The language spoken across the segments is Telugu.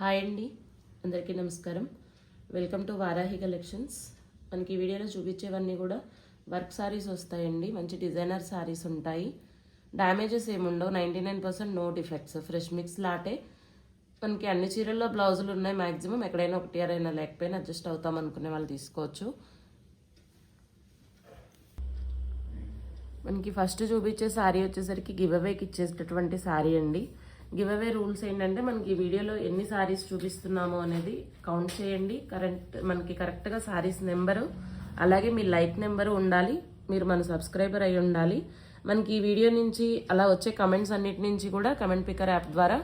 హాయ్ అండి. అందరికీ నమస్కారం. వెల్కమ్ టు వారాహి కలెక్షన్స్ మనకి ఈ వీడియోలో చూపించేవన్నీ కూడా వర్క్ సారీస్ వస్తాయండి. మంచి డిజైనర్ సారీస్ ఉంటాయి. డ్యామేజెస్ ఏముండవు. Ninety nine percent no defects fresh mix latte మనకి అన్ని చీరల్లో బ్లౌజులు ఉన్నాయి మ్యాక్సిమం ఎక్కడైనా ఒకటి అరైనా లేకపోయినా అడ్జస్ట్ అవుతాం అనుకునే వాళ్ళు తీసుకోవచ్చు. మనకి ఫస్ట్ చూపించే శారీ వచ్చేసరికి గివ్ అవేకి ఇచ్చేటటువంటి శారీ అండి. గివ్ అవే రూల్స్ ఏంటంటే మనకి ఈ వీడియోలో ఎన్ని సారీస్ చూపిస్తున్నామో అనేది కౌంట్ చేయండి. కరెంట్ మనకి కరెక్ట్గా శారీస్ నెంబరు అలాగే మీ లైక్ నెంబరు ఉండాలి. మీరు మన సబ్స్క్రైబర్ అయి ఉండాలి. మనకి ఈ వీడియో నుంచి అలా వచ్చే కమెంట్స్ అన్నిటి నుంచి కూడా కమెంట్ పికర్ యాప్ ద్వారా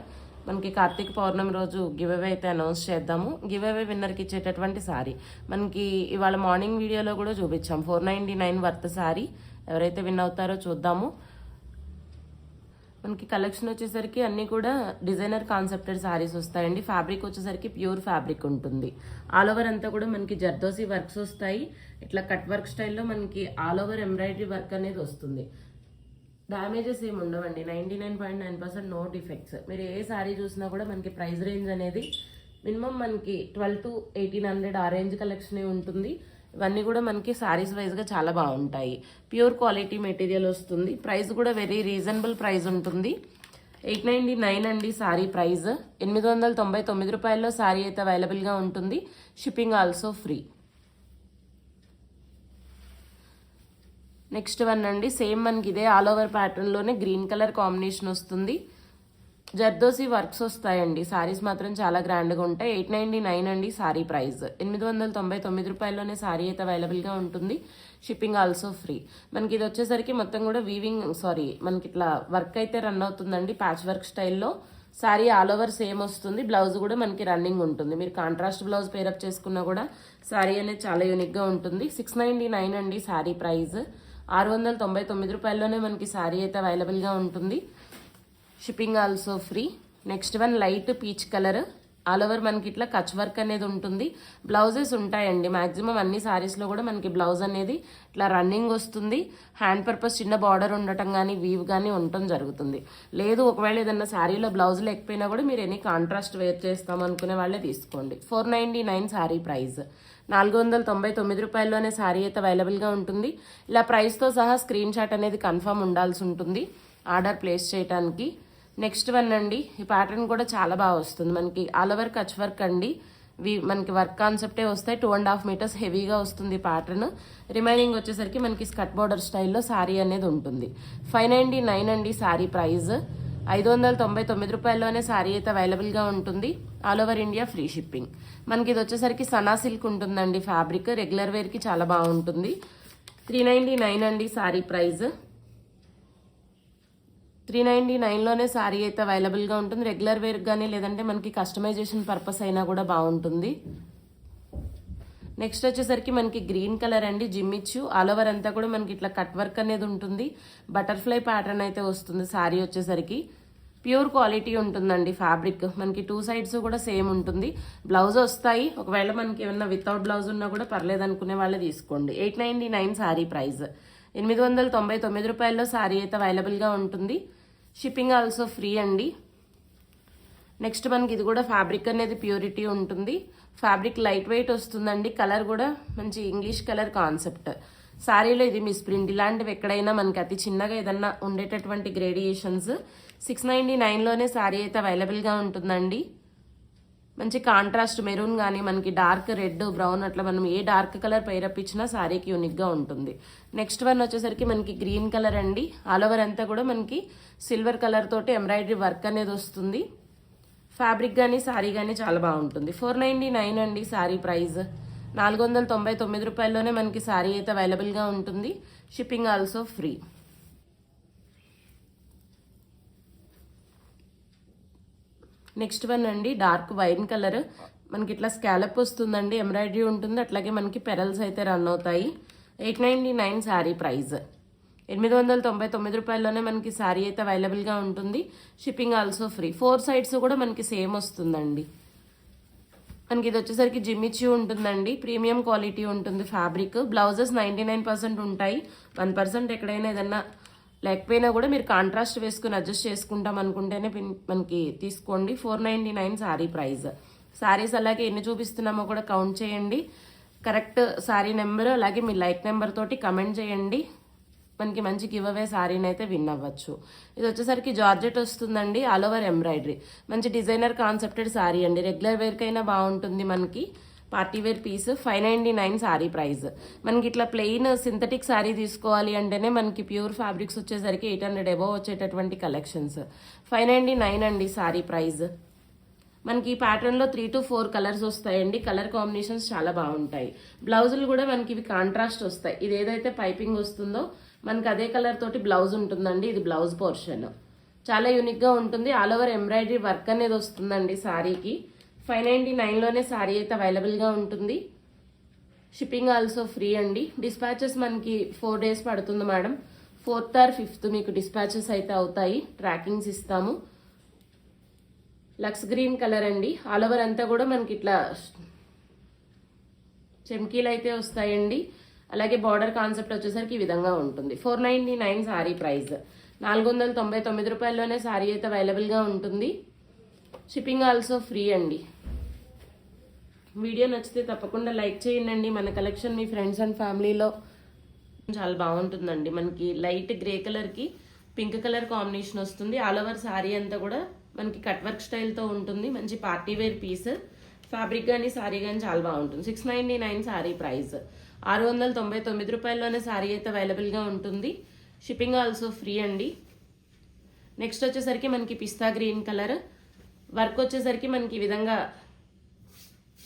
మనకి కార్తీక పౌర్ణమి రోజు గివ్ అవే అయితే అనౌన్స్ చేద్దాము. గివ్ అవే విన్నర్కి ఇచ్చేటటువంటి సారీ. మనకి ఇవాళ మార్నింగ్ వీడియోలో కూడా చూపించాం. Four ninety nine worth sari. ఎవరైతే విన్ అవుతారో చూద్దాము. మనకి కలెక్షన్ వచ్చేసరికి అన్నీ కూడా డిజైనర్ కాన్సెప్టెడ్ శారీస్ వస్తాయండి. ఫ్యాబ్రిక్ వచ్చేసరికి ప్యూర్ ఫ్యాబ్రిక్ ఉంటుంది. ఆల్ ఓవర్ అంతా కూడా మనకి జర్దోసి వర్క్స్ వస్తాయి. ఇట్లా కట్ వర్క్ స్టైల్లో మనకి ఆల్ ఓవర్ ఎంబ్రాయిడరీ వర్క్ అనేది వస్తుంది. డ్యామేజెస్ ఏమి ఉండవండి. Ninety nine point nine percent no defects మీరు ఏ శారీ చూసినా కూడా మనకి ప్రైస్ రేంజ్ అనేది మినిమం మనకి ట్వెల్వ్ టు ఎయిటీన్ హండ్రెడ్ ఆ రేంజ్ కలెక్షనే ఉంటుంది. ఇవన్నీ కూడా మనకి శారీస్ వైజ్గా చాలా బాగుంటాయి. ప్యూర్ క్వాలిటీ మెటీరియల్ వస్తుంది. ప్రైస్ కూడా వెరీ రీజనబుల్ ప్రైస్ ఉంటుంది. ఎయిట్ నైంటీ నైన్ అండి సారీ ప్రైస్ ఎనిమిది వందల తొంభై తొమ్మిది రూపాయల్లో సారీ అయితే అవైలబుల్గా ఉంటుంది. Shipping also free next one అండి సేమ్ మనకి ఇదే ఆల్ ఓవర్ ప్యాటర్న్లోనే గ్రీన్ కలర్ కాంబినేషన్ వస్తుంది. జర్దోసి వర్క్స్ వస్తాయండి. సారీస్ మాత్రం చాలా గ్రాండ్గా ఉంటాయి. ఎయిట్ నైంటీ నైన్ అండి సారీ ప్రైస్. ఎనిమిది వందల తొంభై తొమ్మిది రూపాయల్లోనే సారీ అయితే అవైలబుల్గా ఉంటుంది. షిప్పింగ్ ఆల్సో ఫ్రీ మనకి ఇది వచ్చేసరికి మొత్తం కూడా వీవింగ్ సారీ మనకి ఇట్లా వర్క్ అయితే రన్ అవుతుందండి ప్యాచ్ వర్క్ స్టైల్లో సారీ ఆల్ ఓవర్ సేమ్ వస్తుంది. బ్లౌజ్ కూడా మనకి రన్నింగ్ ఉంటుంది. మీరు కాంట్రాస్ట్ బ్లౌజ్ పేరప్ చేసుకున్నా కూడా సారీ అనేది చాలా యూనిక్గా ఉంటుంది. సిక్స్ నైంటీ నైన్ అండి సారీ ప్రైస్. ఆరు వందల తొంభై తొమ్మిది రూపాయల్లోనే మనకి సారీ అయితే అవైలబుల్గా ఉంటుంది. Shipping also free next one light peach colour all over మనకి ఇట్లా కచ్ వర్క్ అనేది ఉంటుంది. బ్లౌజెస్ ఉంటాయండి. మాక్సిమం అన్ని శారీస్లో కూడా మనకి బ్లౌజ్ అనేది ఇట్లా రన్నింగ్ వస్తుంది. హ్యాండ్ పర్పస్ చిన్న బార్డర్ ఉండటం కానీ వీవ్ కానీ ఉండటం జరుగుతుంది. లేదు ఒకవేళ ఏదన్నా శారీలో బ్లౌజ్ లేకపోయినా కూడా మీరు ఎన్ని కాంట్రాస్ట్ వేర్ చేస్తాం అనుకునే వాళ్ళే తీసుకోండి. Four ninety nine sari price నాలుగు వందల తొంభై తొమ్మిది రూపాయల్లోనే శారీ అయితే అవైలబుల్గా ఉంటుంది. ఇలా ప్రైస్తో సహా స్క్రీన్ షాట్ అనేది కన్ఫామ్ ఉండాల్సి ఉంటుంది. ఆర్డర్ ప్లేస్ చేయడానికి నెక్స్ట్ వన్ అండి. ఈ ప్యాటర్న్ కూడా చాలా బాగా వస్తుంది. మనకి ఆల్ ఓవర్ కచ్ వర్క్ అండి. వి మనకి వర్క్ కాన్సెప్టే వస్తాయి. టూ అండ్ హాఫ్ మీటర్స్ హెవీగా వస్తుంది ప్యాటర్న్ రిమైనింగ్ వచ్చేసరికి మనకి స్కట్ బోర్డర్ స్టైల్లో శారీ అనేది ఉంటుంది. ఫైవ్ నైంటీ నైన్ అండి శారీ ప్రైస్ ఐదు వందల తొంభై తొమ్మిది రూపాయల్లోనే శారీ అయితే అవైలబుల్గా ఉంటుంది. All over India free shipping మనకి ఇది వచ్చేసరికి సనా సిల్క్ ఉంటుందండి ఫ్యాబ్రిక్ రెగ్యులర్ వేర్కి చాలా బాగుంటుంది. త్రీ నైంటీ నైన్ అండి శారీ ప్రైస్ త్రీ నైంటీ నైన్లోనే శారీ అయితే అవైలబుల్గా ఉంటుంది. రెగ్యులర్ వేర్ కానీ లేదంటే మనకి కస్టమైజేషన్ పర్పస్ అయినా కూడా బాగుంటుంది. నెక్స్ట్ వచ్చేసరికి మనకి గ్రీన్ కలర్ అండి జిమ్మిచ్చు ఆల్ ఓవర్ అంతా కూడా మనకి ఇట్లా కట్ వర్క్ అనేది ఉంటుంది. బటర్ఫ్లై ప్యాటర్న్ అయితే వస్తుంది శారీ వచ్చేసరికి. ప్యూర్ క్వాలిటీ ఉంటుందండి ఫ్యాబ్రిక్ మనకి టూ సైడ్స్ కూడా సేమ్ ఉంటుంది. బ్లౌజ్ వస్తాయి. ఒకవేళ మనకి ఏమన్నా వితౌట్ బ్లౌజ్ ఉన్నా కూడా పర్లేదు అనుకునే వాళ్ళే తీసుకోండి. Eight ninety nine sari price. ఎనిమిది వందల తొంభై తొమ్మిది రూపాయల్లో శారీ అయితే అవైలబుల్గా ఉంటుంది. షిప్పింగ్ ఆల్సో ఫ్రీ అండి. నెక్స్ట్ మనకి ఇది కూడా ఫ్యాబ్రిక్ అనేది ప్యూరిటీ ఉంటుంది. ఫ్యాబ్రిక్ లైట్ వెయిట్ వస్తుందండి. కలర్ కూడా మంచి ఇంగ్లీష్ కలర్ కాన్సెప్ట్ శారీలో ఇది మిస్ ప్రింట్ ఇలాంటివి ఎక్కడైనా మనకి అతి చిన్నగా ఏదన్నా ఉండేటటువంటి గ్రేడియేషన్స్ సిక్స్ నైంటీ నైన్లోనే శారీ అయితే అవైలబుల్గా ఉంటుందండి. మంచి కాంట్రాస్ట్ మెరూన్ కానీ మనకి డార్క్ రెడ్ బ్రౌన్ అట్లా మనం ఏ డార్క్ కలర్ పేరప్పించినా శారీకి యూనిక్గా ఉంటుంది. నెక్స్ట్ వన్ వచ్చేసరికి మనకి గ్రీన్ కలర్ అండి. ఆల్ ఓవర్ అంతా కూడా మనకి సిల్వర్ కలర్ తోటి ఎంబ్రాయిడరీ వర్క్ అనేది వస్తుంది. ఫ్యాబ్రిక్ కానీ శారీ కానీ చాలా బాగుంటుంది. ఫోర్ నైంటీ నైన్ అండి శారీ ప్రైస్. నాలుగు వందల తొంభై తొమ్మిది రూపాయల్లోనే మనకి శారీ అయితే అవైలబుల్గా ఉంటుంది. Shipping also free next one అండి డార్క్ వైన్ కలర్. మనకి ఇట్లా స్కాలప్ వస్తుందండి ఎంబ్రాయిడరీ ఉంటుంది. అట్లాగే మనకి పెరల్స్ అయితే రన్ అవుతాయి. Eight ninety nine sari price. ఎనిమిది వందల తొంభై తొమ్మిది రూపాయల్లోనే మనకి శారీ అయితే అవైలబుల్గా ఉంటుంది. Shipping also free four sides కూడా మనకి సేమ్ వస్తుందండి. మనకి ఇది వచ్చేసరికి జిమ్మిచ్చి ఉంటుందండి. ప్రీమియం క్వాలిటీ ఉంటుంది fabric. Blouses ninety nine percent ఉంటాయి. వన్ పర్సెంట్ ఎక్కడైనా ఏదన్నా లేకపోయినా కూడా మీరు కాంట్రాస్ట్ వేసుకుని అడ్జస్ట్ చేసుకుంటాం అనుకుంటేనే పిన్- మనకి తీసుకోండి. Four ninety nine sari price saris అలాగే ఎన్ని చూపిస్తున్నామో కూడా కౌంట్ చేయండి. కరెక్ట్ శారీ నెంబర్ అలాగే మీ లైక్ నెంబర్ తోటి కమెంట్ చేయండి. మనకి మంచి గివ్ అవే శారీని అయితే విన్ అవ్వచ్చు. ఇది వచ్చేసరికి జార్జెట్ వస్తుందండి ఆల్ ఓవర్ ఎంబ్రాయిడరీ మంచి డిజైనర్ కాన్సెప్టెడ్ శారీ అండి. రెగ్యులర్ వేర్కైనా బాగుంటుంది మనకి. Party wear piece five ninety nine sari price. మనకి ఇట్లా ప్లెయిన్ సింథటిక్ శారీ తీసుకోవాలి అంటేనే మనకి ప్యూర్ ఫ్యాబ్రిక్స్ వచ్చేసరికి ఎయిట్ హండ్రెడ్ అబోవ్ వచ్చేటటువంటి కలెక్షన్స్ ఫైవ్ నైంటీ నైన్ అండి శారీ ప్రైస్. మనకి ఈ ప్యాటర్న్లో త్రీ టు ఫోర్ కలర్స్ వస్తాయండి. కలర్ కాంబినేషన్స్ చాలా బాగుంటాయి. బ్లౌజులు కూడా మనకి ఇవి కాంట్రాస్ట్ వస్తాయి. ఇది ఏదైతే పైపింగ్ వస్తుందో మనకి అదే కలర్ తోటి బ్లౌజ్ ఉంటుందండి. ఇది బ్లౌజ్ పోర్షన్ చాలా యూనిక్గా ఉంటుంది. ఆల్ ఓవర్ ఎంబ్రాయిడరీ వర్క్ అనేది వస్తుందండి శారీకి ఫైవ్ నైంటీ నైన్లోనే శారీ అయితే అవైలబుల్గా ఉంటుంది. షిప్పింగ్ ఆల్సో ఫ్రీ అండి. డిస్పాచెస్ మనకి ఫోర్ డేస్ పడుతుంది మేడం. ఫోర్త్ ఆర్ ఫిఫ్త్ మీకు డిస్పాచెస్ అయితే అవుతాయి. ట్రాకింగ్స్ ఇస్తాము. లక్స్ గ్రీన్ కలర్ అండి. ఆల్ ఓవర్ అంతా కూడా మనకి ఇట్లా చెమ్కీలు అయితే వస్తాయండి. అలాగే బార్డర్ కాన్సెప్ట్ వచ్చేసరికి ఈ విధంగా ఉంటుంది. Four ninety nine sari price నాలుగు వందల తొంభై తొమ్మిది రూపాయల్లోనే శారీ అయితే అవైలబుల్గా ఉంటుంది. షిప్పింగ్ ఆల్సో ఫ్రీ అండి. వీడియో నచ్చితే తప్పకుండా లైక్ చేయండి. మన కలెక్షన్ మీ ఫ్రెండ్స్ అండ్ ఫ్యామిలీలో చాలా బాగుంటుందండి. మనకి లైట్ గ్రే కలర్కి పింక్ కలర్ కాంబినేషన్ వస్తుంది. ఆల్ ఓవర్ శారీ అంతా కూడా మనకి కట్ వర్క్ స్టైల్తో ఉంటుంది. మంచి పార్టీ వేర్ పీస్. ఫ్యాబ్రిక్ కానీ శారీ కానీ చాలా బాగుంటుంది. Six ninety nine sari price. ఆరు వందల తొంభై తొమ్మిది రూపాయల్లోనే శారీ అయితే అవైలబుల్గా ఉంటుంది. షిప్పింగ్ ఆల్సో ఫ్రీ అండి. నెక్స్ట్ వచ్చేసరికి మనకి పిస్తా గ్రీన్ కలర్. వర్క్ వచ్చేసరికి మనకి ఈ విధంగా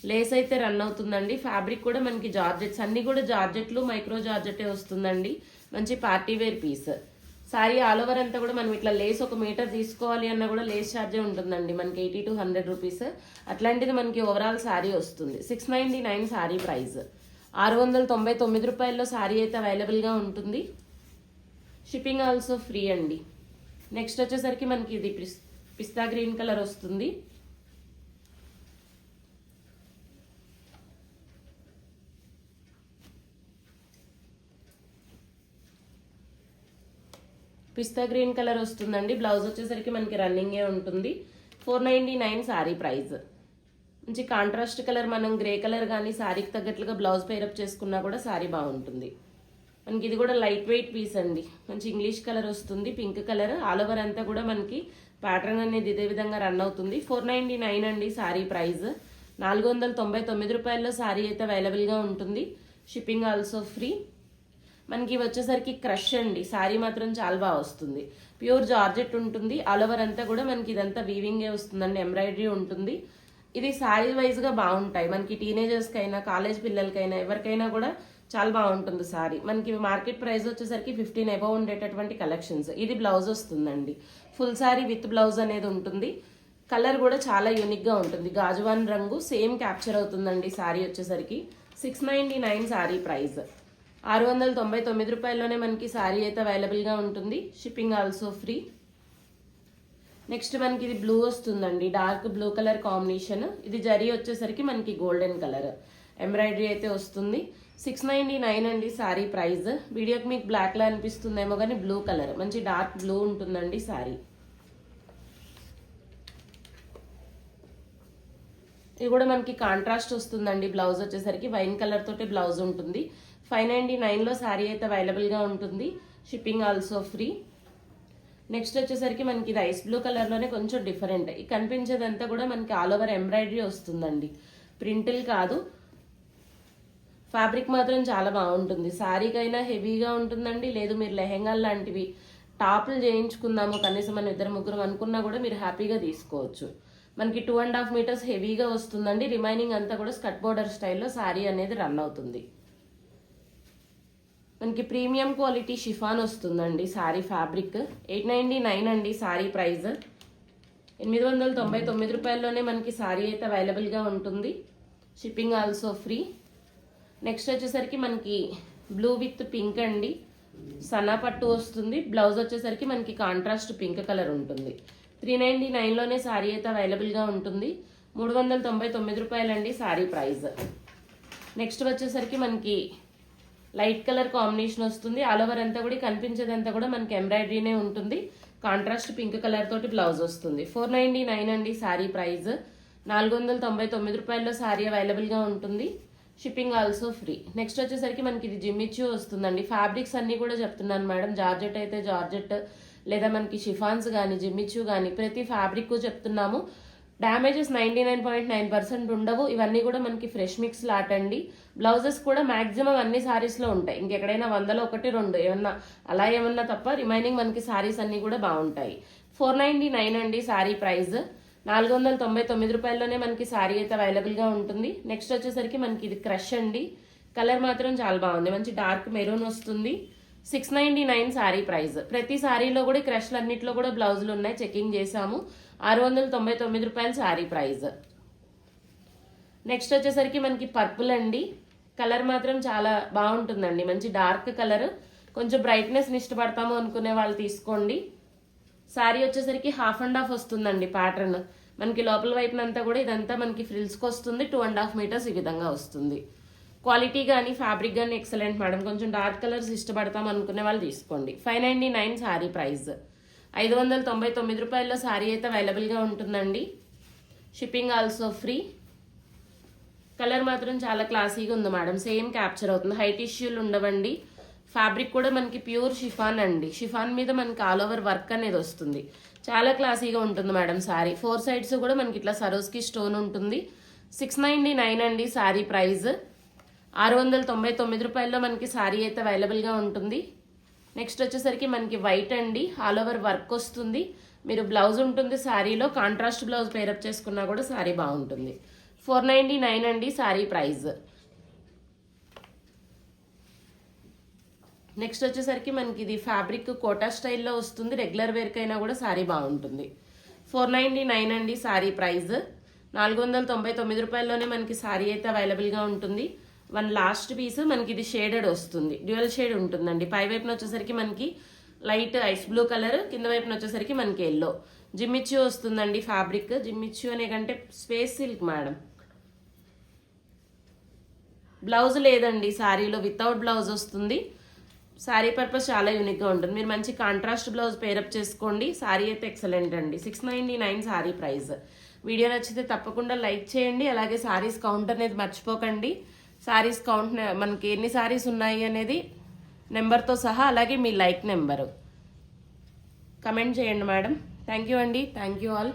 లేస్ అయితే రన్ అవుతుందండి. ఫ్యాబ్రిక్ కూడా మనకి జార్జెట్స్ అన్నీ కూడా జార్జెట్లు మైక్రో జార్జెటే వస్తుందండి. మంచి party wear piece. Sari all over అంతా కూడా మనం ఇట్లా లేస్ ఒక మీటర్ తీసుకోవాలి అన్న కూడా లేస్ ఛార్జే ఉంటుందండి మనకి ఎయిటీ టు హండ్రెడ్ రూపీస్. అట్లాంటిది మనకి ఓవరాల్ శారీ వస్తుంది. Six ninety nine sari price. ఆరు వందల తొంభై తొమ్మిది రూపాయల్లో శారీ అయితే అవైలబుల్గా ఉంటుంది. షిప్పింగ్ ఆల్సో ఫ్రీ అండి. నెక్స్ట్ వచ్చేసరికి మనకి ఇది పిస్- పిస్తా గ్రీన్ కలర్ వస్తుంది. పిస్తా గ్రీన్ కలర్ వస్తుందండి. బ్లౌజ్ వచ్చేసరికి మనకి రన్నింగే ఉంటుంది. Four ninety nine sari price మంచి కాంట్రాస్ట్ కలర్ మనం గ్రే కలర్ కానీ శారీకి తగ్గట్లుగా బ్లౌజ్ పేరప్ చేసుకున్నా కూడా శారీ బాగుంటుంది. మనకి ఇది కూడా లైట్ వెయిట్ పీస్ అండి. మంచి ఇంగ్లీష్ కలర్ వస్తుంది పింక్ కలర్. ఆల్ ఓవర్ అంతా కూడా మనకి ప్యాటర్న్ అనేది ఇదే విధంగా రన్ అవుతుంది. ఫోర్ నైంటీ నైన్ అండి శారీ ప్రైస్ నాలుగు వందల తొంభై తొమ్మిది రూపాయల్లో శారీ అయితే అవైలబుల్గా ఉంటుంది. షిప్పింగ్ ఆల్సో ఫ్రీ మనకి వచ్చేసరికి క్రష్ అండి. శారీ మాత్రం చాలా బాగా వస్తుంది. ప్యూర్ జార్జెట్ ఉంటుంది. ఆల్ ఓవర్ అంతా కూడా మనకి ఇదంతా వీవింగే వస్తుందండి. ఎంబ్రాయిడరీ ఉంటుంది. ఇది శారీ వైజ్గా బాగుంటాయి. మనకి టీనేజర్స్కి అయినా కాలేజ్ పిల్లలకైనా ఎవరికైనా కూడా చాలా బాగుంటుంది శారీ మనకి మార్కెట్ ప్రైస్ వచ్చేసరికి ఫిఫ్టీన్ అబౌవ్ ఉండేటటువంటి కలెక్షన్స్ ఇది బ్లౌజ్ వస్తుందండి. ఫుల్ శారీ విత్ బ్లౌజ్ అనేది ఉంటుంది. కలర్ కూడా చాలా యూనిక్గా ఉంటుంది. గాజువాన్ రంగు సేమ్ క్యాప్చర్ అవుతుందండి శారీ వచ్చేసరికి. Six ninety nine sari price ఆరు వందల తొంభై తొమ్మిది రూపాయల్లోనే మనకి శారీ అయితే అవైలబుల్గా ఉంటుంది. షిప్పింగ్ ఆల్సో ఫ్రీ నెక్స్ట్ మనకి ఇది బ్లూ వస్తుందండి. డార్క్ బ్లూ కలర్ కాంబినేషన్ ఇది జరీ వచ్చేసరికి మనకి గోల్డెన్ కలర్ ఎంబ్రాయిడరీ అయితే వస్తుంది. సిక్స్ నైంటీ నైన్ అండి శారీ ప్రైస్. వీడియోకి మీకు బ్లాక్లో అనిపిస్తుందేమో కానీ బ్లూ కలర్ మంచి డార్క్ బ్లూ ఉంటుందండి శారీ ఇది కూడా మనకి కాంట్రాస్ట్ వస్తుందండి. బ్లౌజ్ వచ్చేసరికి వైన్ కలర్ తోటి బ్లౌజ్ ఉంటుంది. ఫైవ్ నైంటీ నైన్లో శారీ అయితే అవైలబుల్గా ఉంటుంది. షిప్పింగ్ ఆల్సో ఫ్రీ నెక్స్ట్ వచ్చేసరికి మనకి ఇది ఐస్ బ్లూ కలర్లోనే కొంచెం డిఫరెంట్ ఈ కనిపించేదంతా కూడా మనకి ఆల్ ఓవర్ ఎంబ్రాయిడరీ వస్తుందండి. ప్రింటిల్ కాదు. ఫ్యాబ్రిక్ మాత్రం చాలా బాగుంటుంది. శారీకైనా హెవీగా ఉంటుందండి. లేదు మీరు లెహెంగా లాంటివి టాపులు చేయించుకుందాము కనీసం మనం ఇద్దరు ముగ్గురు అనుకున్నా కూడా మీరు హ్యాపీగా తీసుకోవచ్చు. మనకి టూ అండ్ హాఫ్ మీటర్స్ హెవీగా వస్తుందండి. రిమైనింగ్ అంతా కూడా స్కట్ బోర్డర్ స్టైల్లో శారీ అనేది రన్ అవుతుంది. మనకి ప్రీమియం క్వాలిటీ షిఫాన్ వస్తుందండి sari fabric. Eight ninety nine అండి శారీ ప్రైస్. ఎనిమిది వందల తొంభై తొమ్మిది రూపాయల్లోనే మనకి శారీ అయితే అవైలబుల్గా ఉంటుంది. షిప్పింగ్ ఆల్సో ఫ్రీ నెక్స్ట్ వచ్చేసరికి మనకి బ్లూ విత్ పింక్ అండి. సన్నా పట్టు వస్తుంది. బ్లౌజ్ వచ్చేసరికి మనకి కాంట్రాస్ట్ పింక్ కలర్ ఉంటుంది. త్రీ నైంటీ నైన్లోనే శారీ అయితే అవైలబుల్గా ఉంటుంది. మూడు వందల తొంభై తొమ్మిది రూపాయలండి శారీ ప్రైస్. నెక్స్ట్ వచ్చేసరికి మనకి లైట్ కలర్ కాంబినేషన్ వస్తుంది. ఆల్ ఓవర్ అంతా కూడా కనిపించేదంతా కూడా మనకి ఎంబ్రాయిడరీనే ఉంటుంది. కాంట్రాస్ట్ పింక్ కలర్ తోటి బ్లౌజ్ వస్తుంది. ఫోర్ నైన్టీ నైన్ అండి శారీ ప్రైస్ నాలుగు వందల తొంభై తొమ్మిది రూపాయల్లో శారీ అవైలబుల్గా ఉంటుంది. షిప్పింగ్ ఆల్సో ఫ్రీ నెక్స్ట్ వచ్చేసరికి మనకి ఇది జిమ్మిచ్చు వస్తుందండి. ఫ్యాబ్రిక్స్ అన్నీ కూడా చెప్తున్నాను మేడం. జార్జెట్ అయితే జార్జెట్ లేదా మనకి షిఫాన్స్ కానీ జిమ్మిచ్చు కానీ ప్రతి ఫ్యాబ్రిక్ చెప్తున్నాము. Damages ninety nine point nine percent ఉండవు. ఇవన్నీ కూడా మనకి ఫ్రెష్ మిక్స్ లాట్ అండి బ్లౌజెస్ కూడా మాక్సిమం అన్ని సారీస్లో ఉంటాయి. ఇంకెక్కడైనా వందలో ఒకటి రెండు ఏమన్నా అలా ఏమన్నా తప్ప రిమైనింగ్ మనకి సారీస్ అన్నీ కూడా బాగుంటాయి. ఫోర్ నైంటీ నైన్ అండి సారీ ప్రైస్ నాలుగు వందల తొంభై తొమ్మిది రూపాయల్లోనే మనకి సారీ అయితే అవైలబుల్గా ఉంటుంది. నెక్స్ట్ వచ్చేసరికి మనకి ఇది క్రష్ అండి. కలర్ మాత్రం చాలా బాగుంది. మంచి డార్క్ మెరూన్ వస్తుంది. Six ninety nine sari price ప్రతి శారీలో కూడా క్రష్లు అన్నింటిలో కూడా బ్లౌజులు ఉన్నాయి. చెకింగ్ చేసాము ఆరు వందల తొంభై తొమ్మిది రూపాయలు శారీ ప్రైస్ నెక్స్ట్ వచ్చేసరికి మనకి పర్పుల్ అండి. కలర్ మాత్రం చాలా బాగుంటుందండి. మంచి డార్క్ కలర్ కొంచెం బ్రైట్నెస్ని ఇష్టపడతాము అనుకునే వాళ్ళు తీసుకోండి. శారీ వచ్చేసరికి హాఫ్ అండ్ హాఫ్ వస్తుందండి ప్యాటర్న్ మనకి లోపల వైపునంతా కూడా ఇదంతా మనకి ఫ్రిల్స్కి వస్తుంది. టూ అండ్ హాఫ్ మీటర్స్ ఈ విధంగా వస్తుంది. క్వాలిటీ కానీ ఫ్యాబ్రిక్ కానీ ఎక్సలెంట్ మేడం కొంచెం డార్క్ కలర్స్ ఇష్టపడతాం అనుకునే వాళ్ళు తీసుకోండి. Five ninety nine sari price ఐదు వందల తొంభై తొమ్మిది రూపాయల్లో శారీ అయితే అవైలబుల్గా ఉంటుందండి. షిప్పింగ్ ఆల్సో ఫ్రీ కలర్ మాత్రం చాలా క్లాసీగా ఉంది మేడం. సేమ్ క్యాప్చర్ అవుతుంది. హైట్ ఇష్యూలు ఉండవండి. ఫ్యాబ్రిక్ కూడా మనకి ప్యూర్ షిఫాన్ అండి. షిఫాన్ మీద మనకి ఆల్ ఓవర్ వర్క్ అనేది వస్తుంది. చాలా క్లాసీగా ఉంటుంది మేడం శారీ. ఫోర్ సైడ్స్ కూడా మనకి ఇట్లా సరోస్కి స్టోన్ ఉంటుంది. సిక్స్ నైంటీ నైన్ అండి శారీ ప్రైస్. ఆరు వందల తొంభై తొమ్మిది రూపాయల్లో మనకి శారీ అయితే అవైలబుల్గా ఉంటుంది. నెక్స్ట్ వచ్చేసరికి మనకి వైట్ అండి. ఆల్ ఓవర్ వర్క్ వస్తుంది. మీరు బ్లౌజ్ ఉంటుంది శారీలో కాంట్రాస్ట్ బ్లౌజ్ పేరప్ చేసుకున్నా కూడా శారీ బాగుంటుంది. ఫోర్ నైంటీ నైన్ అండి శారీ ప్రైస్. నెక్స్ట్ వచ్చేసరికి మనకి ఇది ఫ్యాబ్రిక్ కోటా స్టైల్లో వస్తుంది. రెగ్యులర్ వేర్కి అయినా కూడా శారీ బాగుంటుంది. ఫోర్ నైంటీ నైన్ అండి శారీ ప్రైస్. నాలుగు వందల తొంభై తొమ్మిది రూపాయల్లోనే మనకి శారీ అయితే అవైలబుల్గా ఉంటుంది. వన్ లాస్ట్ పీస్ మనకి ఇది షేడెడ్ వస్తుంది. డ్యూయల్ షేడ్ ఉంటుందండి. పై వైపున వచ్చేసరికి మనకి లైట్ ఐస్ బ్లూ కలర్ కింద వైపున వచ్చేసరికి మనకి ఎల్లో. జిమ్మిచ్చు వస్తుందండి ఫ్యాబ్రిక్. జిమ్మిచ్చు అనే కంటే స్పేస్ సిల్క్ మేడం. బ్లౌజ్ లేదండి శారీలో వితౌట్ బ్లౌజ్ వస్తుంది. శారీ పర్పస్ చాలా యూనిక్గా ఉంటుంది. మీరు మంచి కాంట్రాస్ట్ బ్లౌజ్ పేరప్ చేసుకోండి. శారీ అయితే ఎక్సలెంట్ అండి. Six ninety nine sari price. Video నచ్చితే తప్పకుండా లైక్ చేయండి. అలాగే శారీస్ కౌంటర్ అనేది మర్చిపోకండి. శారీస్ కౌంట్ మనకి ఎన్ని శారీస్ ఉన్నాయి అనేది నెంబర్తో సహా అలాగే మీ లైక్ నెంబరు కమెంట్ చేయండి మేడం. థ్యాంక్ యూ అండి. Thank you all